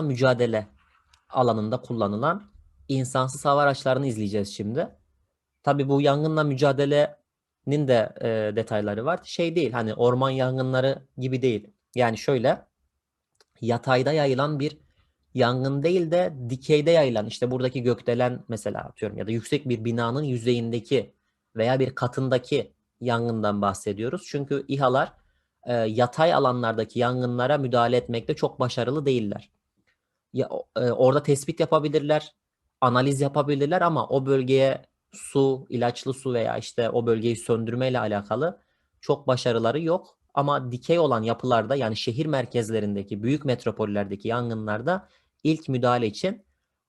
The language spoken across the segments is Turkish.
yangınla mücadele alanında kullanılan insansız hava araçlarını izleyeceğiz şimdi. Tabii bu yangınla mücadelenin de e, detayları var. Şey değil hani orman yangınları gibi değil. Yani şöyle yatayda yayılan bir yangın değil de dikeyde yayılan işte buradaki gökdelen mesela atıyorum ya da yüksek bir binanın yüzeyindeki veya bir katındaki yangından bahsediyoruz. Çünkü İHA'lar e, yatay alanlardaki yangınlara müdahale etmekte çok başarılı değiller. Ya, e, orada tespit yapabilirler, analiz yapabilirler ama o bölgeye su, ilaçlı su veya işte o bölgeyi söndürmeyle alakalı çok başarıları yok. Ama dikey olan yapılarda yani şehir merkezlerindeki, büyük metropollerdeki yangınlarda ilk müdahale için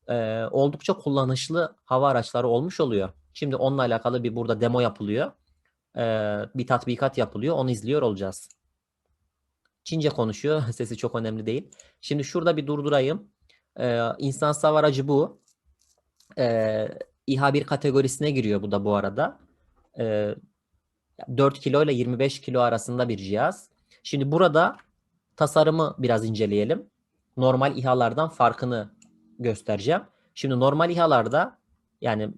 e, oldukça kullanışlı hava araçları olmuş oluyor. Şimdi onunla alakalı bir burada demo yapılıyor. E, bir tatbikat yapılıyor. Onu izliyor olacağız. Çince konuşuyor. Sesi çok önemli değil. Şimdi şurada bir durdurayım. E, insansız hava aracı bu. E, İHA 1 kategorisine giriyor bu da bu arada. E, 4 kilo ile 25 kilo arasında bir cihaz. Şimdi burada tasarımı biraz inceleyelim. Normal İHA'lardan farkını göstereceğim. Şimdi normal İHA'larda yani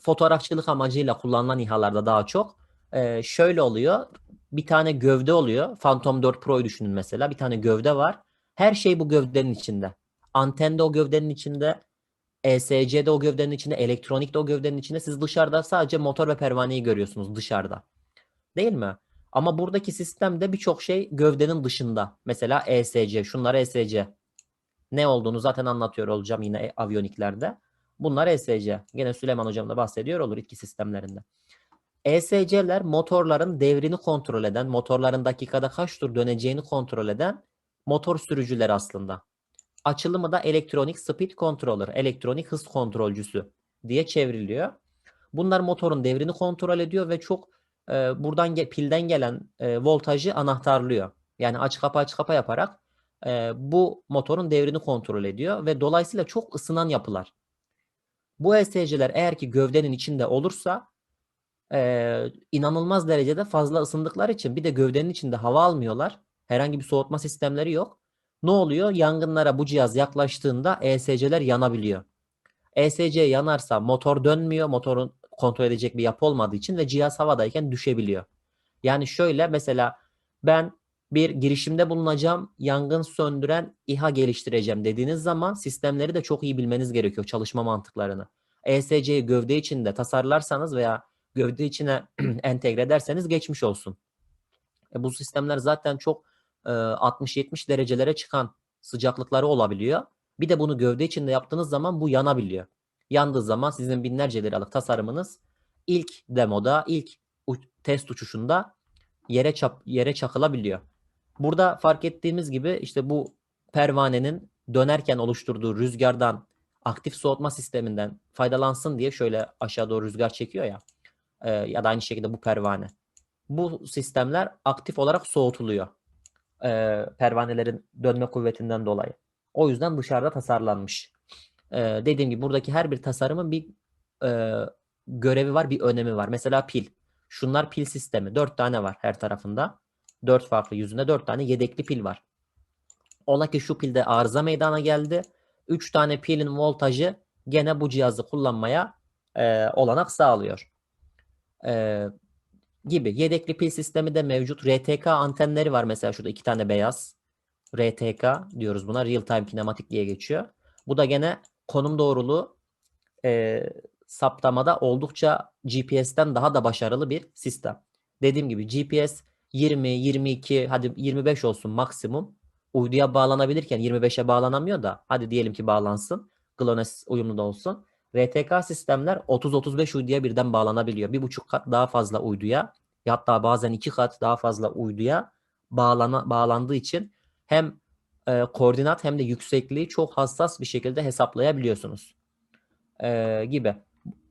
fotoğrafçılık amacıyla kullanılan İHA'larda daha çok e, şöyle oluyor. Bir tane gövde oluyor. Phantom 4 Pro'yu düşünün mesela. Bir tane gövde var. Her şey bu gövdenin içinde. Anten de o gövdenin içinde. ESC de o gövdenin içinde. Elektronik de o gövdenin içinde. Siz dışarıda sadece motor ve pervaneyi görüyorsunuz dışarıda. Değil mi? Ama buradaki sistemde birçok şey gövdenin dışında. Mesela ESC. Şunlar ESC. Ne olduğunu zaten anlatıyor olacağım yine avioniklerde. Bunlar ESC. Gene Süleyman hocam da bahsediyor olur itki sistemlerinde. ESC'ler motorların devrini kontrol eden, motorların dakikada kaç tur döneceğini kontrol eden motor sürücüleri aslında. Açılımı da elektronik speed controller, elektronik hız kontrolcüsü diye çevriliyor. Bunlar motorun devrini kontrol ediyor ve çok e, buradan ge- pilden gelen e, voltajı anahtarlıyor. Yani aç kapa aç kapa yaparak e, bu motorun devrini kontrol ediyor ve dolayısıyla çok ısınan yapılar. Bu ESC'ler eğer ki gövdenin içinde olursa e, inanılmaz derecede fazla ısındıkları için bir de gövdenin içinde hava almıyorlar. Herhangi bir soğutma sistemleri yok. Ne oluyor? Yangınlara bu cihaz yaklaştığında ESC'ler yanabiliyor. ESC yanarsa motor dönmüyor. Motorun kontrol edecek bir yapı olmadığı için ve cihaz havadayken düşebiliyor. Yani şöyle mesela ben bir girişimde bulunacağım, yangın söndüren İHA geliştireceğim dediğiniz zaman sistemleri de çok iyi bilmeniz gerekiyor çalışma mantıklarını. ESC'yi gövde içinde tasarlarsanız veya gövde içine entegre ederseniz geçmiş olsun. E, bu sistemler zaten çok e, 60-70 derecelere çıkan sıcaklıkları olabiliyor. Bir de bunu gövde içinde yaptığınız zaman bu yanabiliyor. Yandığı zaman sizin binlerce liralık tasarımınız ilk demoda, ilk test uçuşunda yere çap yere çakılabiliyor. Burada fark ettiğimiz gibi işte bu pervanenin dönerken oluşturduğu rüzgardan aktif soğutma sisteminden faydalansın diye şöyle aşağı doğru rüzgar çekiyor ya e, ya da aynı şekilde bu pervane. Bu sistemler aktif olarak soğutuluyor e, pervanelerin dönme kuvvetinden dolayı. O yüzden dışarıda tasarlanmış. E, dediğim gibi buradaki her bir tasarımın bir e, görevi var, bir önemi var. Mesela pil. Şunlar pil sistemi. Dört tane var her tarafında. Dört farklı yüzünde dört tane yedekli pil var. Ola ki şu pilde arıza meydana geldi. Üç tane pilin voltajı gene bu cihazı kullanmaya e, olanak sağlıyor. E, gibi. Yedekli pil sistemi de mevcut. RTK antenleri var mesela şurada iki tane beyaz. RTK diyoruz buna. Real Time Kinematik diye geçiyor. Bu da gene konum doğruluğu e, saptamada oldukça GPS'ten daha da başarılı bir sistem. Dediğim gibi GPS 20, 22, hadi 25 olsun maksimum. Uyduya bağlanabilirken 25'e bağlanamıyor da hadi diyelim ki bağlansın. GLONASS uyumlu da olsun. RTK sistemler 30-35 uyduya birden bağlanabiliyor. Bir buçuk kat daha fazla uyduya hatta bazen iki kat daha fazla uyduya bağlana, bağlandığı için hem e, koordinat hem de yüksekliği çok hassas bir şekilde hesaplayabiliyorsunuz. E, gibi.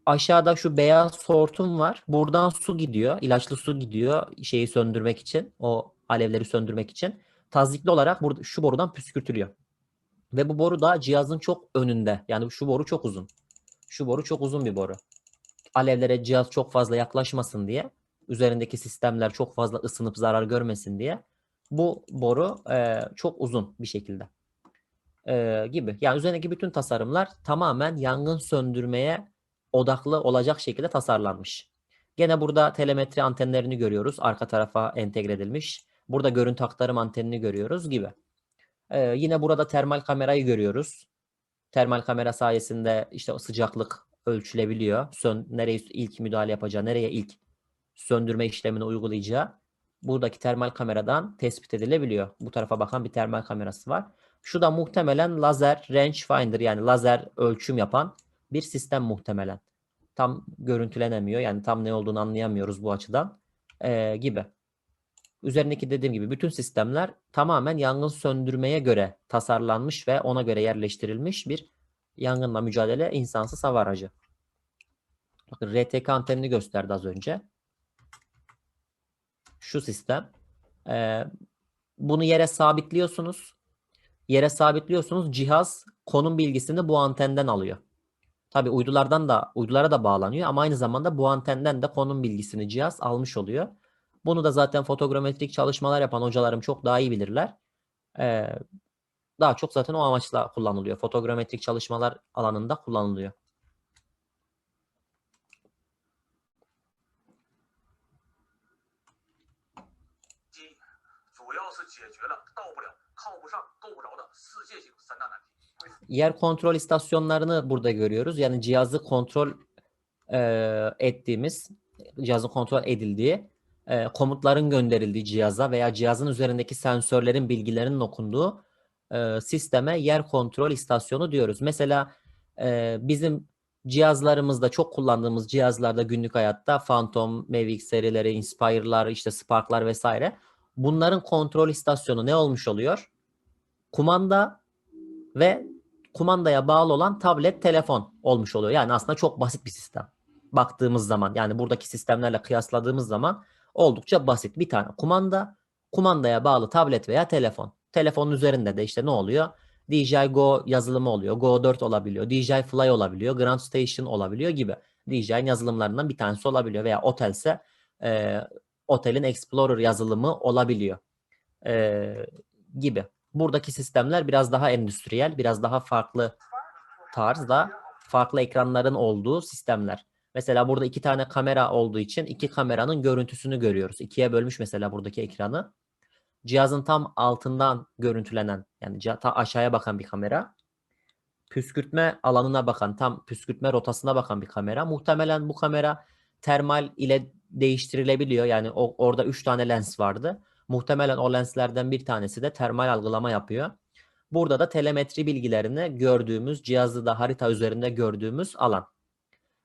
Aşağıda şu beyaz hortum var. Buradan su gidiyor. ilaçlı su gidiyor şeyi söndürmek için. O alevleri söndürmek için. Tazikli olarak burada, şu borudan püskürtülüyor. Ve bu boru da cihazın çok önünde. Yani şu boru çok uzun. Şu boru çok uzun bir boru. Alevlere cihaz çok fazla yaklaşmasın diye, üzerindeki sistemler çok fazla ısınıp zarar görmesin diye bu boru e, çok uzun bir şekilde. e, gibi. Yani üzerindeki bütün tasarımlar tamamen yangın söndürmeye odaklı olacak şekilde tasarlanmış. Gene burada telemetri antenlerini görüyoruz. Arka tarafa entegre edilmiş. Burada görüntü aktarım antenini görüyoruz gibi. Ee, yine burada termal kamerayı görüyoruz. Termal kamera sayesinde işte o sıcaklık ölçülebiliyor. Sön, nereye ilk müdahale yapacağı, nereye ilk söndürme işlemini uygulayacağı buradaki termal kameradan tespit edilebiliyor. Bu tarafa bakan bir termal kamerası var. Şu da muhtemelen lazer range finder yani lazer ölçüm yapan bir sistem muhtemelen. Tam görüntülenemiyor. Yani tam ne olduğunu anlayamıyoruz bu açıdan ee, gibi. Üzerindeki dediğim gibi bütün sistemler tamamen yangın söndürmeye göre tasarlanmış ve ona göre yerleştirilmiş bir yangınla mücadele insansız hava aracı. Bakın RTK antenini gösterdi az önce. Şu sistem. Ee, bunu yere sabitliyorsunuz. Yere sabitliyorsunuz. Cihaz konum bilgisini bu antenden alıyor. Tabi uydulardan da uydulara da bağlanıyor ama aynı zamanda bu antenden de konum bilgisini cihaz almış oluyor. Bunu da zaten fotogrametrik çalışmalar yapan hocalarım çok daha iyi bilirler. Ee, daha çok zaten o amaçla kullanılıyor. Fotogrametrik çalışmalar alanında kullanılıyor. Yer kontrol istasyonlarını burada görüyoruz. Yani cihazı kontrol e, ettiğimiz, cihazın kontrol edildiği e, komutların gönderildiği cihaza veya cihazın üzerindeki sensörlerin bilgilerinin okunduğu e, sisteme yer kontrol istasyonu diyoruz. Mesela e, bizim cihazlarımızda çok kullandığımız cihazlarda günlük hayatta Phantom, Mavic serileri, Inspire'lar, işte Spark'lar vesaire. Bunların kontrol istasyonu ne olmuş oluyor? Kumanda ve kumandaya bağlı olan tablet telefon olmuş oluyor. Yani aslında çok basit bir sistem. Baktığımız zaman yani buradaki sistemlerle kıyasladığımız zaman oldukça basit. Bir tane kumanda, kumandaya bağlı tablet veya telefon. Telefonun üzerinde de işte ne oluyor? DJI Go yazılımı oluyor. Go 4 olabiliyor. DJI Fly olabiliyor. Ground Station olabiliyor gibi. DJI'nin yazılımlarından bir tanesi olabiliyor. Veya Otelse e, Otel'in Explorer yazılımı olabiliyor. E, gibi. Buradaki sistemler biraz daha endüstriyel, biraz daha farklı tarzda farklı ekranların olduğu sistemler. Mesela burada iki tane kamera olduğu için iki kameranın görüntüsünü görüyoruz. İkiye bölmüş mesela buradaki ekranı. Cihazın tam altından görüntülenen yani ta aşağıya bakan bir kamera. Püskürtme alanına bakan, tam püskürtme rotasına bakan bir kamera. Muhtemelen bu kamera termal ile değiştirilebiliyor. Yani o, orada 3 tane lens vardı. Muhtemelen o lenslerden bir tanesi de termal algılama yapıyor. Burada da telemetri bilgilerini gördüğümüz, cihazı da harita üzerinde gördüğümüz alan.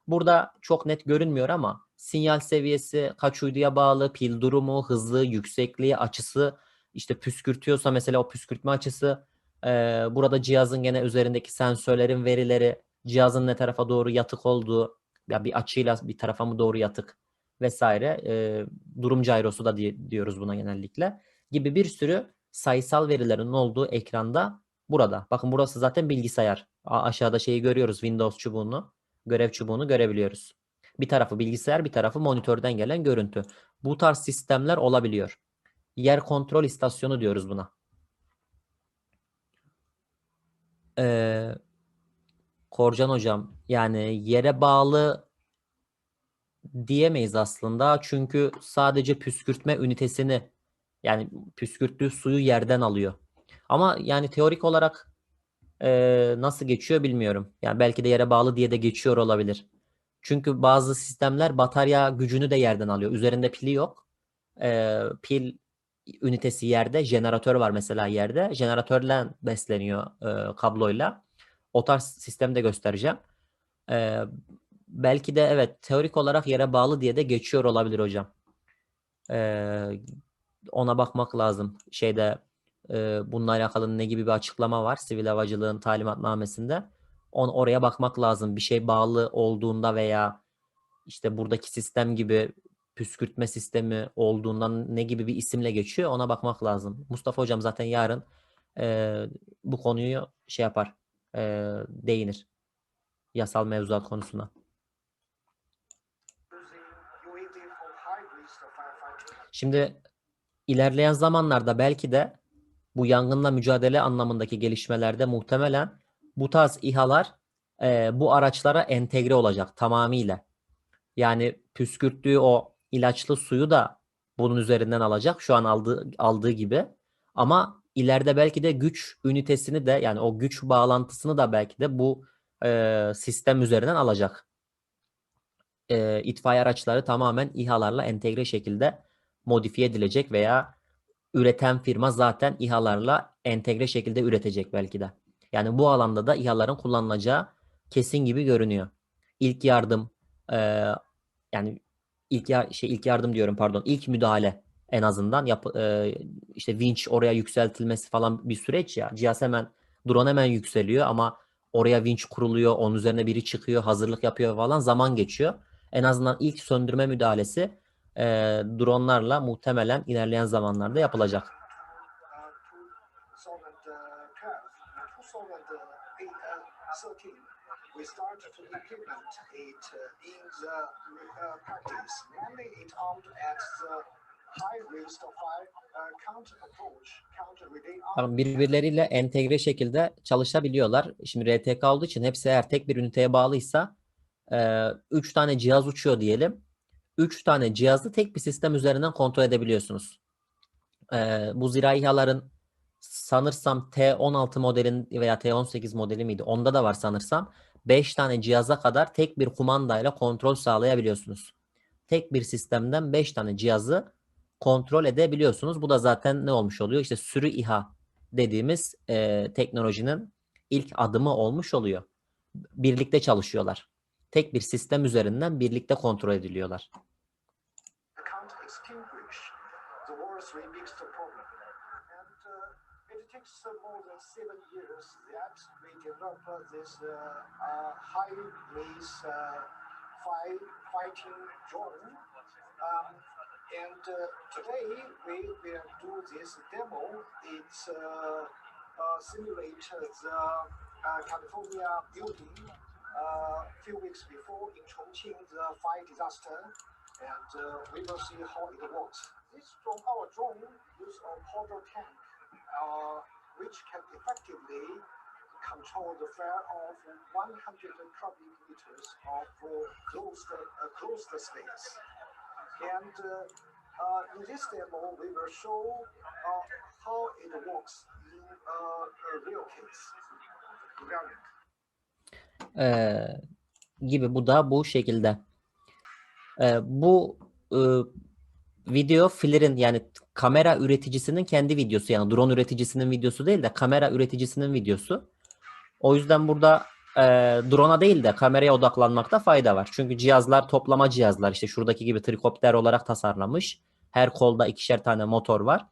Burada çok net görünmüyor ama sinyal seviyesi kaç uyduya bağlı, pil durumu, hızı, yüksekliği, açısı, işte püskürtüyorsa mesela o püskürtme açısı, eee, burada cihazın gene üzerindeki sensörlerin verileri, cihazın ne tarafa doğru yatık olduğu, ya bir açıyla bir tarafa mı doğru yatık vesaire, eee, durum gyrosu da diyoruz buna genellikle gibi bir sürü sayısal verilerin olduğu ekranda burada. Bakın burası zaten bilgisayar. Aşağıda şeyi görüyoruz Windows çubuğunu, görev çubuğunu görebiliyoruz. Bir tarafı bilgisayar, bir tarafı monitörden gelen görüntü. Bu tarz sistemler olabiliyor. Yer kontrol istasyonu diyoruz buna. Ee, Korcan hocam, yani yere bağlı diyemeyiz aslında. Çünkü sadece püskürtme ünitesini yani püskürttüğü suyu yerden alıyor. Ama yani teorik olarak e, nasıl geçiyor bilmiyorum. Yani belki de yere bağlı diye de geçiyor olabilir. Çünkü bazı sistemler batarya gücünü de yerden alıyor. Üzerinde pili yok. E, pil ünitesi yerde, jeneratör var mesela yerde. Jeneratörle besleniyor e, kabloyla. O tarz sistemde göstereceğim. E, belki de evet teorik olarak yere bağlı diye de geçiyor olabilir hocam. E, ona bakmak lazım. Şeyde e, bununla alakalı ne gibi bir açıklama var sivil havacılığın talimatnamesinde. On, oraya bakmak lazım. Bir şey bağlı olduğunda veya işte buradaki sistem gibi püskürtme sistemi olduğundan ne gibi bir isimle geçiyor ona bakmak lazım. Mustafa hocam zaten yarın e, bu konuyu şey yapar, e, değinir. Yasal mevzuat konusuna. Şimdi ilerleyen zamanlarda belki de bu yangınla mücadele anlamındaki gelişmelerde muhtemelen bu tarz İHA'lar e, bu araçlara entegre olacak tamamıyla. Yani püskürttüğü o ilaçlı suyu da bunun üzerinden alacak. Şu an aldığı, aldığı gibi. Ama ileride belki de güç ünitesini de yani o güç bağlantısını da belki de bu e, sistem üzerinden alacak. E, itfaiye araçları tamamen İHA'larla entegre şekilde modifiye edilecek veya üreten firma zaten İHA'larla entegre şekilde üretecek belki de. Yani bu alanda da İHA'ların kullanılacağı kesin gibi görünüyor. İlk yardım e, yani ilk ya- şey ilk yardım diyorum pardon ilk müdahale en azından yap, e, işte vinç oraya yükseltilmesi falan bir süreç ya. Cihaz hemen drone hemen yükseliyor ama oraya vinç kuruluyor, onun üzerine biri çıkıyor, hazırlık yapıyor falan zaman geçiyor. En azından ilk söndürme müdahalesi e, dronlarla muhtemelen ilerleyen zamanlarda yapılacak. to Solvent 12. To Solvent 8, 13, we start to implement it in the practice. Mainly it aimed at the high risk of fire counter approach, counter relay Bakın birbirleriyle entegre şekilde çalışabiliyorlar. Şimdi RTK olduğu için hepsi eğer tek bir üniteye bağlıysa 3 tane cihaz uçuyor diyelim. 3 tane cihazı tek bir sistem üzerinden kontrol edebiliyorsunuz. E, bu zirai sanırsam T16 modelin veya T18 modeli miydi? Onda da var sanırsam. 5 tane cihaza kadar tek bir kumandayla kontrol sağlayabiliyorsunuz. Tek bir sistemden 5 tane cihazı kontrol edebiliyorsunuz. Bu da zaten ne olmuş oluyor? İşte sürü İHA dediğimiz e, teknolojinin ilk adımı olmuş oluyor. Birlikte çalışıyorlar. Tek bir sistem üzerinden birlikte kontrol ediliyorlar. And uh, uh, uh, uh, uh, uh, uh, today we will do this demo. It's uh, uh, simulate the uh, California building uh, a few weeks before in Chongqing the fire disaster and uh, we will see how it works. This drone, our drone use a powder tank, uh, which can effectively control the fire of 100 cubic meters of closed, uh, closed space. And uh, uh, in this demo, we will show how it works in a real case. Real Ee, gibi bu da bu şekilde. Ee, bu e, video FLIR'in yani kamera üreticisinin kendi videosu yani drone üreticisinin videosu değil de kamera üreticisinin videosu. O yüzden burada e, drone'a değil de kameraya odaklanmakta fayda var. Çünkü cihazlar toplama cihazlar işte şuradaki gibi trikopter olarak tasarlamış. Her kolda ikişer tane motor var.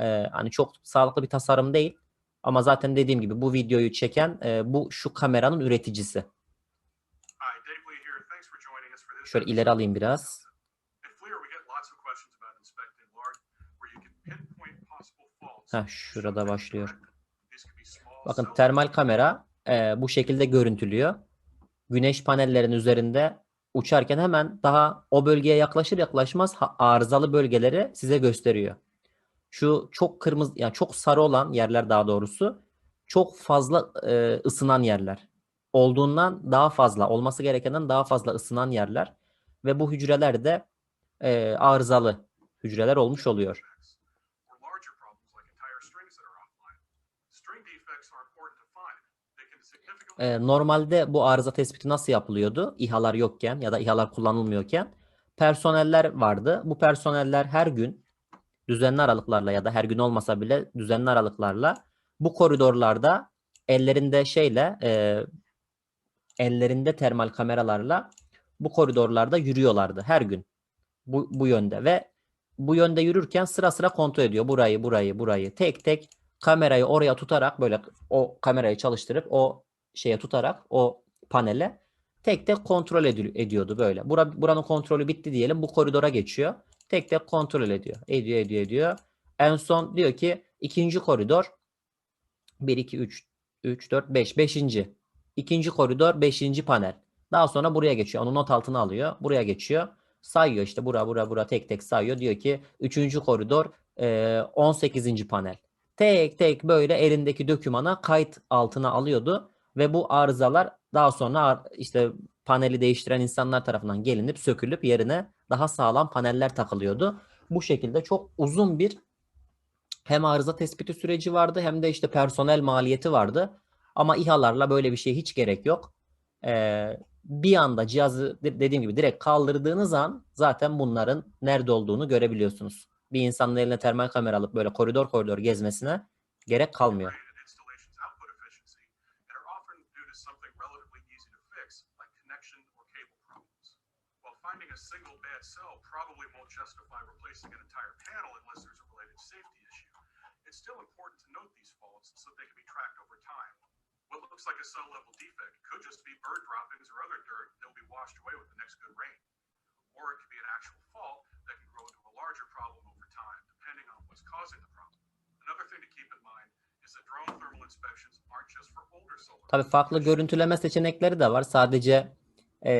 Ee, hani çok sağlıklı bir tasarım değil. Ama zaten dediğim gibi bu videoyu çeken e, bu şu kameranın üreticisi. Şöyle ileri alayım biraz. Heh, şurada başlıyor. Bakın termal kamera e, bu şekilde görüntülüyor. Güneş panellerin üzerinde uçarken hemen daha o bölgeye yaklaşır yaklaşmaz arızalı bölgeleri size gösteriyor. Şu çok kırmızı yani çok sarı olan yerler daha doğrusu çok fazla e, ısınan yerler. Olduğundan daha fazla olması gerekenden daha fazla ısınan yerler ve bu hücreler de e, arızalı hücreler olmuş oluyor. Ee, normalde bu arıza tespiti nasıl yapılıyordu? İHA'lar yokken ya da İHA'lar kullanılmıyorken personeller vardı. Bu personeller her gün düzenli aralıklarla ya da her gün olmasa bile düzenli aralıklarla bu koridorlarda ellerinde şeyle e, ellerinde termal kameralarla bu koridorlarda yürüyorlardı her gün. Bu, bu yönde ve bu yönde yürürken sıra sıra kontrol ediyor burayı, burayı, burayı. Tek tek kamerayı oraya tutarak böyle o kamerayı çalıştırıp o şeye tutarak o panele tek tek kontrol ediyordu böyle. Bura, buranın kontrolü bitti diyelim. Bu koridora geçiyor. Tek tek kontrol ediyor. Ediyor, ediyor, ediyor. En son diyor ki ikinci koridor 1, 2, 3, 3, 4, 5. Beşinci. İkinci koridor beşinci panel. Daha sonra buraya geçiyor. Onu not altına alıyor. Buraya geçiyor. Sayıyor işte bura bura bura tek tek sayıyor. Diyor ki üçüncü koridor e, 18. panel. tek tek böyle elindeki dokümana kayıt altına alıyordu ve bu arızalar daha sonra işte paneli değiştiren insanlar tarafından gelinip sökülüp yerine daha sağlam paneller takılıyordu. Bu şekilde çok uzun bir hem arıza tespiti süreci vardı hem de işte personel maliyeti vardı. Ama İHA'larla böyle bir şeye hiç gerek yok. Ee, bir anda cihazı de- dediğim gibi direkt kaldırdığınız an zaten bunların nerede olduğunu görebiliyorsunuz. Bir insanın eline termal kamera alıp böyle koridor koridor gezmesine gerek kalmıyor. While finding a single bad cell probably won't justify replacing an entire panel unless there's a related safety issue, it's still important to note these faults so they can be tracked over time. What looks like a cell level defect could just be bird droppings or other dirt that will be washed away with the next good rain. Or it could be an actual fault that can grow into a larger problem over time, depending on what's causing the problem. Another thing to keep in mind is that drone thermal inspections aren't just for older solar. Tabii farklı görüntüleme seçenekleri de var. Sadece e,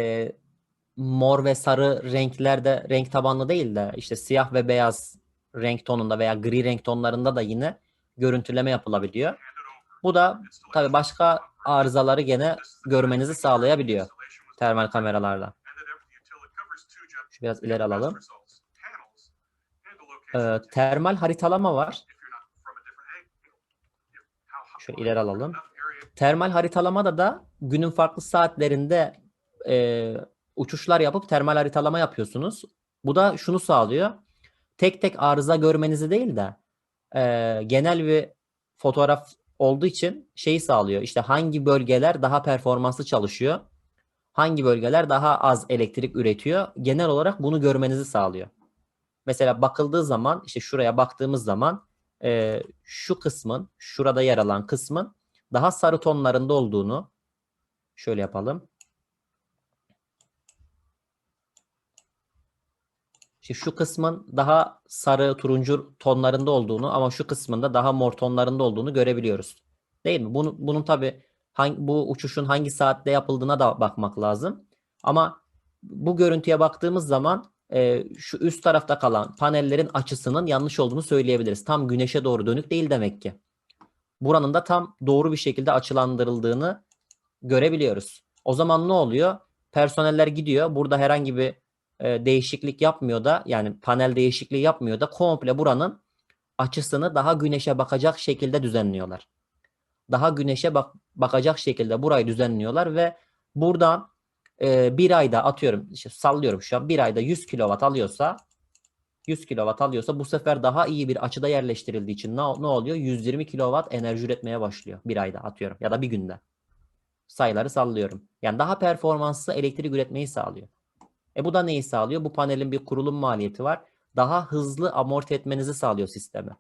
mor ve sarı renklerde renk tabanlı değil de işte siyah ve beyaz renk tonunda veya gri renk tonlarında da yine görüntüleme yapılabiliyor. Bu da tabii başka arızaları gene görmenizi sağlayabiliyor termal kameralarla. Şu biraz ileri alalım. Ee, termal haritalama var. Şöyle ileri alalım. Termal haritalamada da günün farklı saatlerinde e, uçuşlar yapıp termal haritalama yapıyorsunuz. Bu da şunu sağlıyor. Tek tek arıza görmenizi değil de e, genel bir fotoğraf olduğu için şeyi sağlıyor. İşte hangi bölgeler daha performanslı çalışıyor, hangi bölgeler daha az elektrik üretiyor. Genel olarak bunu görmenizi sağlıyor. Mesela bakıldığı zaman işte şuraya baktığımız zaman e, şu kısmın, şurada yer alan kısmın daha sarı tonlarında olduğunu şöyle yapalım. İşte şu kısmın daha sarı turuncu tonlarında olduğunu ama şu kısmında daha mor tonlarında olduğunu görebiliyoruz. Değil mi? Bunu, bunun hangi, bu uçuşun hangi saatte yapıldığına da bakmak lazım. Ama bu görüntüye baktığımız zaman e, şu üst tarafta kalan panellerin açısının yanlış olduğunu söyleyebiliriz. Tam güneşe doğru dönük değil demek ki buranın da tam doğru bir şekilde açılandırıldığını görebiliyoruz. O zaman ne oluyor? Personeller gidiyor. Burada herhangi bir e, değişiklik yapmıyor da yani panel değişikliği yapmıyor da komple buranın açısını daha güneşe bakacak şekilde düzenliyorlar. Daha güneşe bak bakacak şekilde burayı düzenliyorlar ve buradan e, bir ayda atıyorum işte sallıyorum şu an bir ayda 100 kilowatt alıyorsa 100 kilowatt alıyorsa bu sefer daha iyi bir açıda yerleştirildiği için ne, ne oluyor? 120 kilowatt enerji üretmeye başlıyor bir ayda atıyorum ya da bir günde. Sayıları sallıyorum. Yani daha performanslı elektrik üretmeyi sağlıyor. E bu da neyi sağlıyor? Bu panelin bir kurulum maliyeti var. Daha hızlı amorti etmenizi sağlıyor sistemi.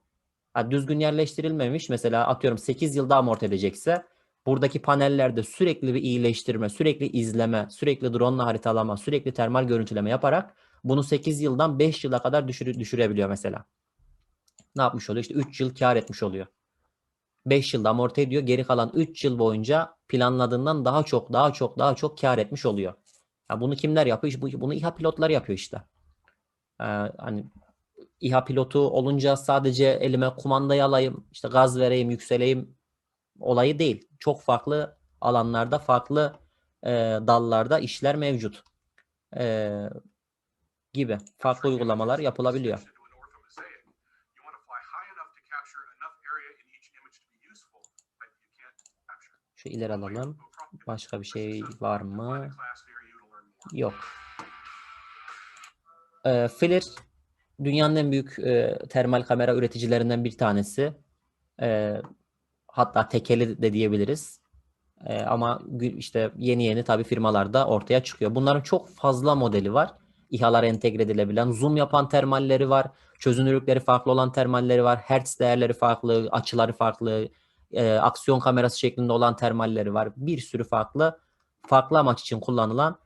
Ha, düzgün yerleştirilmemiş mesela atıyorum 8 yılda amorti edecekse buradaki panellerde sürekli bir iyileştirme, sürekli izleme, sürekli drone haritalama, sürekli termal görüntüleme yaparak bunu 8 yıldan 5 yıla kadar düşür- düşürebiliyor mesela. Ne yapmış oluyor? İşte 3 yıl kar etmiş oluyor. 5 yılda amorti ediyor. Geri kalan 3 yıl boyunca planladığından daha çok, daha çok, daha çok kar etmiş oluyor. Ya bunu kimler yapıyor? Bunu İHA pilotları yapıyor işte. Ee, hani İHA pilotu olunca sadece elime kumandayı alayım, işte gaz vereyim, yükseleyim olayı değil. Çok farklı alanlarda, farklı e, dallarda işler mevcut. E, gibi farklı uygulamalar yapılabiliyor. Şu ileri alalım. Başka bir şey var mı? Yok. Ee, FLIR dünyanın en büyük e, termal kamera üreticilerinden bir tanesi. Ee, hatta tekeli de diyebiliriz. Ee, ama işte yeni yeni tabii firmalarda ortaya çıkıyor. Bunların çok fazla modeli var. İHA'lara entegre edilebilen, zoom yapan termalleri var. Çözünürlükleri farklı olan termalleri var. Hertz değerleri farklı, açıları farklı. e, aksiyon kamerası şeklinde olan termalleri var. Bir sürü farklı farklı amaç için kullanılan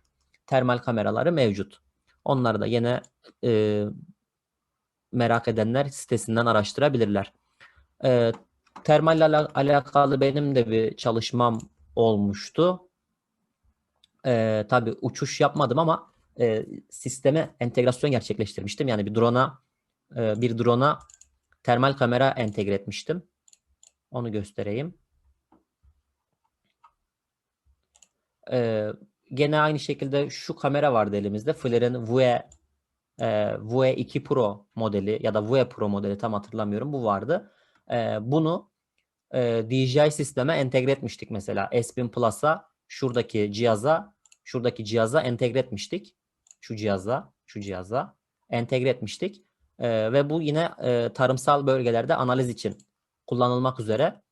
termal kameraları mevcut. Onları da yine e, merak edenler sitesinden araştırabilirler. E, termalle ala- alakalı benim de bir çalışmam olmuştu. E, tabii uçuş yapmadım ama e, sisteme entegrasyon gerçekleştirmiştim. Yani bir drone'a e, bir drone'a termal kamera entegre etmiştim. Onu göstereyim. Ee, gene aynı şekilde şu kamera vardı elimizde. Flare'ın VUE e, VUE 2 Pro modeli ya da VUE Pro modeli tam hatırlamıyorum. Bu vardı. Ee, bunu e, DJI sisteme entegre etmiştik mesela. S1000 Plus'a şuradaki cihaza şuradaki cihaza entegre etmiştik. Şu cihaza, şu cihaza entegre etmiştik. Ee, ve bu yine e, tarımsal bölgelerde analiz için kullanılmak üzere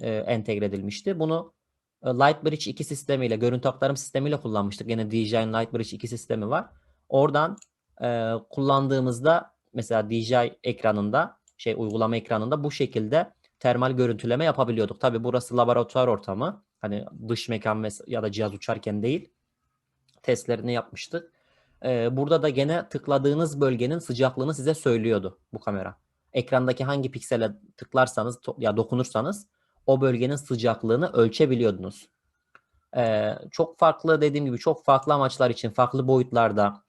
e, entegre edilmişti. Bunu e, Lightbridge 2 sistemiyle, görüntü aktarım sistemiyle kullanmıştık. Yine DJI'nin Lightbridge 2 sistemi var. Oradan e, kullandığımızda mesela DJI ekranında, şey uygulama ekranında bu şekilde termal görüntüleme yapabiliyorduk. Tabi burası laboratuvar ortamı. Hani dış mekan ya da cihaz uçarken değil. Testlerini yapmıştık. Ee, burada da gene tıkladığınız bölgenin sıcaklığını size söylüyordu bu kamera. Ekrandaki hangi piksele tıklarsanız ya dokunursanız o bölgenin sıcaklığını ölçebiliyordunuz. Ee, çok farklı dediğim gibi çok farklı amaçlar için farklı boyutlarda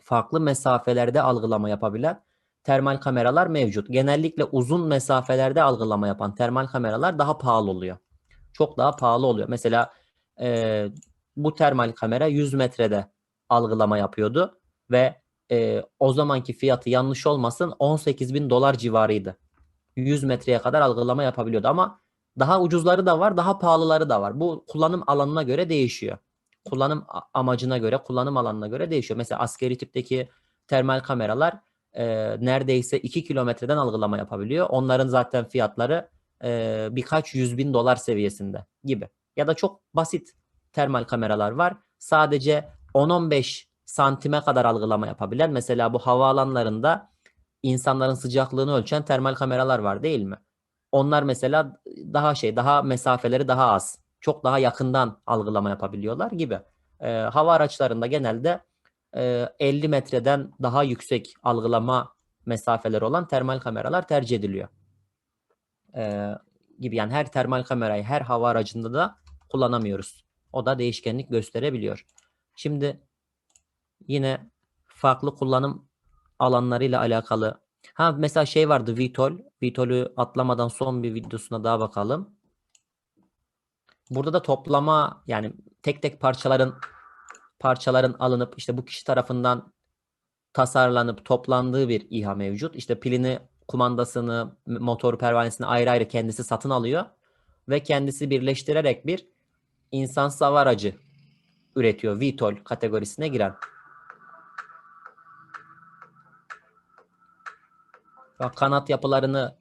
farklı mesafelerde algılama yapabilen termal kameralar mevcut. Genellikle uzun mesafelerde algılama yapan termal kameralar daha pahalı oluyor. Çok daha pahalı oluyor. Mesela e, bu termal kamera 100 metrede algılama yapıyordu ve e, o zamanki fiyatı yanlış olmasın 18 bin dolar civarıydı. 100 metreye kadar algılama yapabiliyordu ama daha ucuzları da var, daha pahalıları da var. Bu kullanım alanına göre değişiyor. Kullanım amacına göre, kullanım alanına göre değişiyor. Mesela askeri tipteki termal kameralar e, neredeyse 2 kilometreden algılama yapabiliyor. Onların zaten fiyatları e, birkaç yüz bin dolar seviyesinde gibi. Ya da çok basit termal kameralar var. Sadece 10-15 santime kadar algılama yapabilen mesela bu havaalanlarında insanların sıcaklığını ölçen termal kameralar var değil mi? Onlar mesela daha şey daha mesafeleri daha az. Çok daha yakından algılama yapabiliyorlar gibi. Ee, hava araçlarında genelde e, 50 metreden daha yüksek algılama mesafeleri olan termal kameralar tercih ediliyor. Ee, gibi yani her termal kamerayı her hava aracında da kullanamıyoruz. O da değişkenlik gösterebiliyor. Şimdi yine farklı kullanım alanlarıyla alakalı. Ha mesela şey vardı VTOL. VTOL'ü atlamadan son bir videosuna daha bakalım. Burada da toplama yani tek tek parçaların parçaların alınıp işte bu kişi tarafından tasarlanıp toplandığı bir İHA mevcut. İşte pilini, kumandasını, motor pervanesini ayrı ayrı kendisi satın alıyor ve kendisi birleştirerek bir insansız hava aracı üretiyor. VTOL kategorisine giren. Kanat yapılarını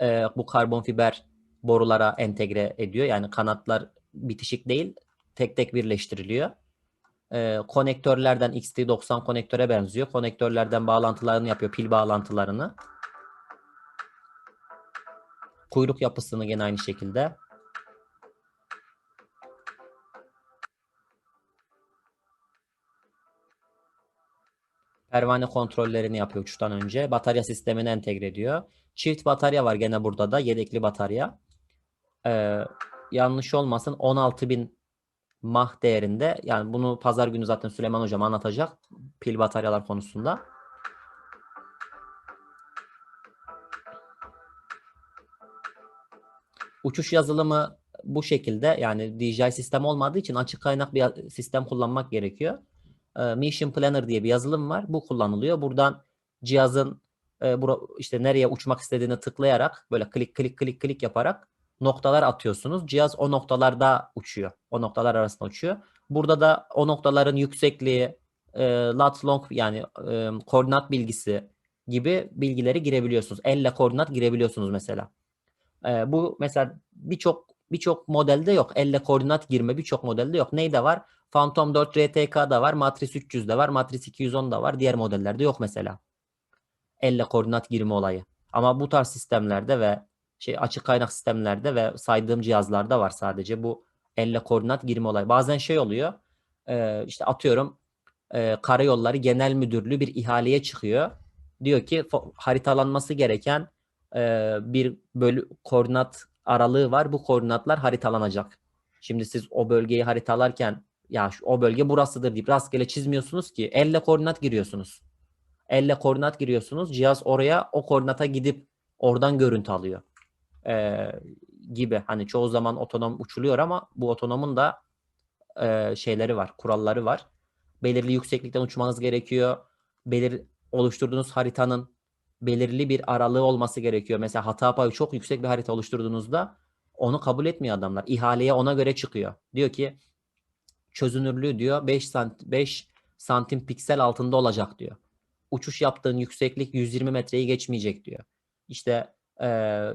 e, bu karbon fiber borulara entegre ediyor. Yani kanatlar bitişik değil, tek tek birleştiriliyor. E, konektörlerden XT90 konektöre benziyor. Konektörlerden bağlantılarını yapıyor, pil bağlantılarını. Kuyruk yapısını gene aynı şekilde. Pervane kontrollerini yapıyor uçuştan önce. Batarya sistemine entegre ediyor. Çift batarya var gene burada da. Yedekli batarya. Ee, yanlış olmasın 16.000 mah değerinde. Yani bunu pazar günü zaten Süleyman Hocam anlatacak. Pil bataryalar konusunda. Uçuş yazılımı bu şekilde yani DJI sistem olmadığı için açık kaynak bir sistem kullanmak gerekiyor. Ee, Mission Planner diye bir yazılım var. Bu kullanılıyor. Buradan cihazın e, bura, işte nereye uçmak istediğini tıklayarak böyle klik klik klik klik yaparak noktalar atıyorsunuz. Cihaz o noktalarda uçuyor. O noktalar arasında uçuyor. Burada da o noktaların yüksekliği, e, lat long yani e, koordinat bilgisi gibi bilgileri girebiliyorsunuz. Elle koordinat girebiliyorsunuz mesela. E, bu mesela birçok birçok modelde yok. Elle koordinat girme birçok modelde yok. Neyde var? Phantom 4 RTK'da var, Matrix 300'de var, Matrix 210'da var. Diğer modellerde yok mesela. Elle koordinat girme olayı. Ama bu tarz sistemlerde ve şey açık kaynak sistemlerde ve saydığım cihazlarda var sadece bu elle koordinat girme olayı. Bazen şey oluyor. e, işte atıyorum e, Karayolları Genel Müdürlüğü bir ihaleye çıkıyor. Diyor ki haritalanması gereken e, bir bölü koordinat aralığı var. Bu koordinatlar haritalanacak. Şimdi siz o bölgeyi haritalarken ya şu, o bölge burasıdır deyip rastgele çizmiyorsunuz ki. Elle koordinat giriyorsunuz. Elle koordinat giriyorsunuz. Cihaz oraya o koordinata gidip oradan görüntü alıyor. e, gibi. Hani çoğu zaman otonom uçuluyor ama bu otonomun da e, şeyleri var, kuralları var. Belirli yükseklikten uçmanız gerekiyor. Belir oluşturduğunuz haritanın belirli bir aralığı olması gerekiyor. Mesela hata payı çok yüksek bir harita oluşturduğunuzda onu kabul etmiyor adamlar. İhaleye ona göre çıkıyor. Diyor ki çözünürlüğü diyor 5 sant 5 santim piksel altında olacak diyor. Uçuş yaptığın yükseklik 120 metreyi geçmeyecek diyor. İşte eee,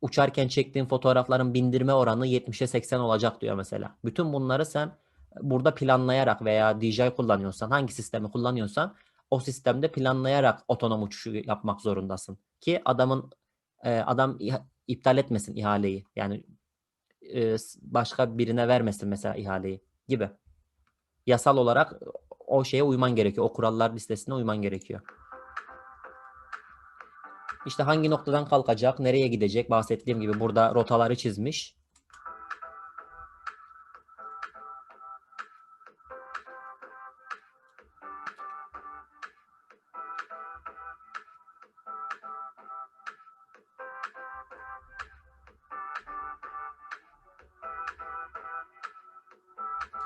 uçarken çektiğin fotoğrafların bindirme oranı 70'e 80 olacak diyor mesela. Bütün bunları sen burada planlayarak veya DJI kullanıyorsan, hangi sistemi kullanıyorsan o sistemde planlayarak otonom uçuşu yapmak zorundasın. Ki adamın e, adam iptal etmesin ihaleyi. Yani e, başka birine vermesin mesela ihaleyi gibi. Yasal olarak o şeye uyman gerekiyor. O kurallar listesine uyman gerekiyor. İşte hangi noktadan kalkacak, nereye gidecek bahsettiğim gibi burada rotaları çizmiş.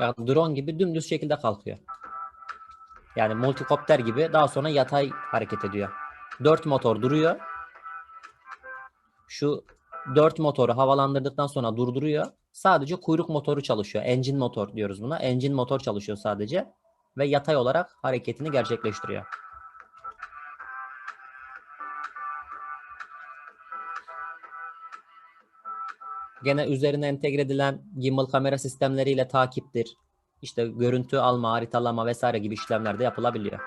Ya drone gibi dümdüz şekilde kalkıyor. Yani multikopter gibi daha sonra yatay hareket ediyor. Dört motor duruyor. Şu dört motoru havalandırdıktan sonra durduruyor. Sadece kuyruk motoru çalışıyor. Engine motor diyoruz buna. Engine motor çalışıyor sadece. Ve yatay olarak hareketini gerçekleştiriyor. Gene üzerine entegre edilen gimbal kamera sistemleriyle takiptir. İşte görüntü alma, haritalama vesaire gibi işlemler de yapılabiliyor.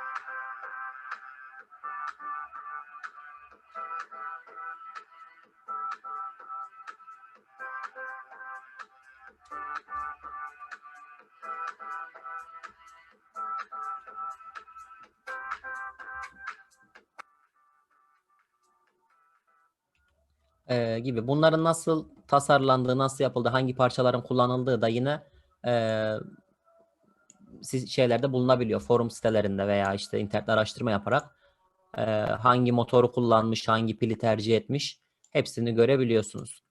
Ee, gibi. Bunların nasıl tasarlandığı, nasıl yapıldığı, hangi parçaların kullanıldığı da yine ee, siz şeylerde bulunabiliyor. Forum sitelerinde veya işte internette araştırma yaparak ee, hangi motoru kullanmış, hangi pili tercih etmiş hepsini görebiliyorsunuz.